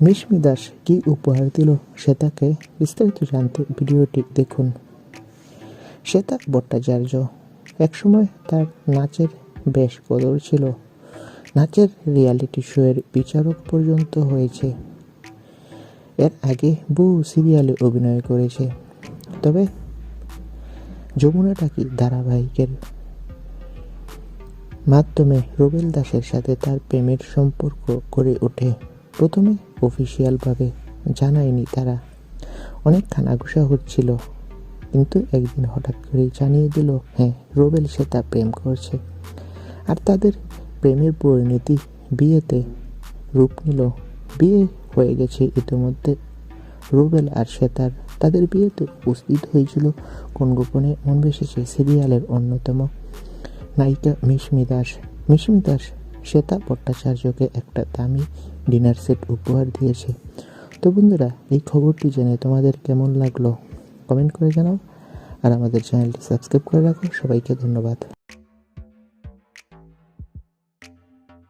মিশমি দাস কী উপহার দিল শ্বেতাকে বিস্তারিত জানতে ভিডিওটি দেখুন। শ্বেতা ভট্টাচার্য। একসময় তার নাচের বেশ কদর ছিল। নাচের রিয়ালিটি শোয়ের বিচারক পর্যন্ত হয়েছে। এর আগে বহু সিরিয়ালে অভিনয় করেছে। তবে যমুনা টাকি ধারাবাহিকের মাধ্যমে রুবেল দাসের সাথে তার প্রেমের সম্পর্ক গড়ে ওঠে? প্রথমে অফিসিয়ালভাবে জানায়নি তারা। অনেক কানাঘুষা হচ্ছিল, কিন্তু একদিন হঠাৎ করেই জানিয়ে দিল হ্যাঁ রোবেল সে তা প্রেম করছে। আর তাদের প্রেমের পরিণতি বিয়েতে রূপ নিল। বিয়ে হয়ে গেছে ইতিমধ্যে। রুবেল আর শ্বেতার তাদের বিয়েতে উপস্থিত হয়েছিল কোন গোপনে মন বেসেছে সিরিয়ালের অন্যতম নায়িকা মিশমি দাস। মিশমি দাস শ্বেতা ভট্টাচার্যকে একটা দামি ডিনার সেট উপহার দিয়েছে। তো বন্ধুরা, এই খবরটি জেনে তোমাদের কেমন লাগল? কমেন্ট করে জানাও। আর আমাদের চ্যানেলটি সাবস্ক্রাইব করে রাখো। সবাইকে ধন্যবাদ।